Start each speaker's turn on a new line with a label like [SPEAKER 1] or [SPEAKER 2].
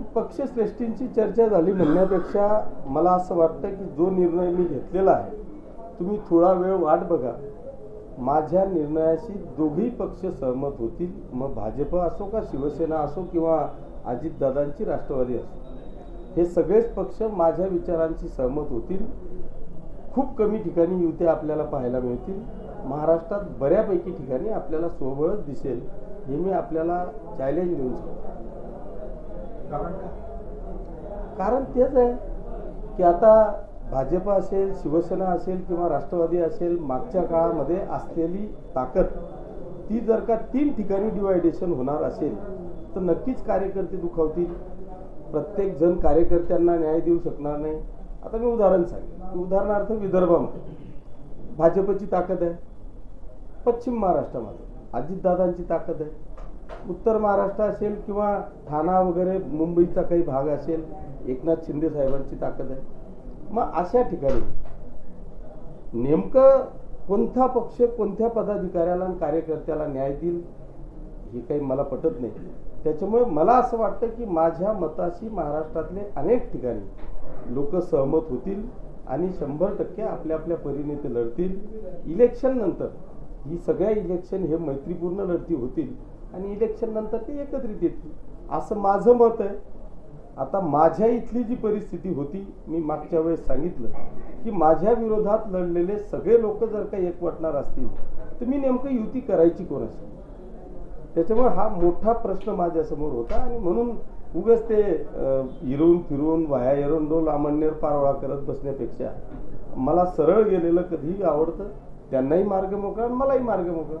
[SPEAKER 1] पक्षश्रेष्ठींची चर्चा झाली म्हणण्यापेक्षा मला असं वाटतं की जो निर्णय मी घेतलेला आहे तुम्ही थोडा वेळ वाट बघा. माझ्या निर्णयाशी दोघेही पक्ष सहमत होतील. मग भाजप असो का शिवसेना असो किंवा अजितदादांची राष्ट्रवादी असो. हे सगळेच पक्ष माझ्या विचारांशी सहमत होतील. खूप कमी ठिकाणी युत्या आपल्याला पाहायला मिळतील. महाराष्ट्रात बऱ्यापैकी ठिकाणी आपल्याला सोबळच दिसेल हे मी आपल्याला चॅलेंज देऊन सांगतो. कारण तेच आहे की आता भाजप असेल शिवसेना असेल किंवा राष्ट्रवादी असेल मागच्या काळामध्ये असलेली ताकद ती जर का तीन ठिकाणी डिवायडेशन होणार असेल तर नक्कीच कार्यकर्ते दुखावतील. प्रत्येक जण कार्यकर्त्यांना न्याय देऊ शकणार नाही. आता मी उदाहरण सांगेन. की उदाहरणार्थ विदर्भामध्ये भाजपची ताकद आहे. पश्चिम महाराष्ट्रामध्ये अजितदादांची ताकद आहे. उत्तर महाराष्ट्र असेल किंवा ठाणा वगैरे मुंबईचा काही भाग असेल एकनाथ शिंदे साहेबांची ताकद आहे. मग अशा ठिकाणी नेमकं कोणता पक्ष कोणत्या पदाधिकाऱ्याला आणि कार्यकर्त्याला न्याय देईल हे काही मला पटत नाही. त्याच्यामुळे मला असं वाटतं की माझ्या मताशी महाराष्ट्रातले अनेक ठिकाणी लोक सहमत होतील आणि शंभर टक्के आपल्या आपल्या परीने ते लढतील. इलेक्शन नंतर ही सगळ्या इलेक्शन हे मैत्रीपूर्ण लढती होतील. आणि इलेक्शन नंतर ते एकत्रित येतील. असं माझं मत आहे. आता माझ्या इथली जी परिस्थिती होती मी मागच्या वेळेस सांगितलं की माझ्या विरोधात लढलेले सगळे लोक जर का एकवटणार असतील तर मी नेमकं युती करायची कोणाशी? त्याच्यामुळे हा मोठा प्रश्न माझ्यासमोर होता आणि म्हणून उगाच ते हिरून फिरून वाया एरंडोल अमळनेर पारोळा करत बसण्यापेक्षा मला सरळ गेलेलं कधीही आवडतं. त्यांनाही मार्ग मोकळा आणि मलाही मार्ग मोकळा.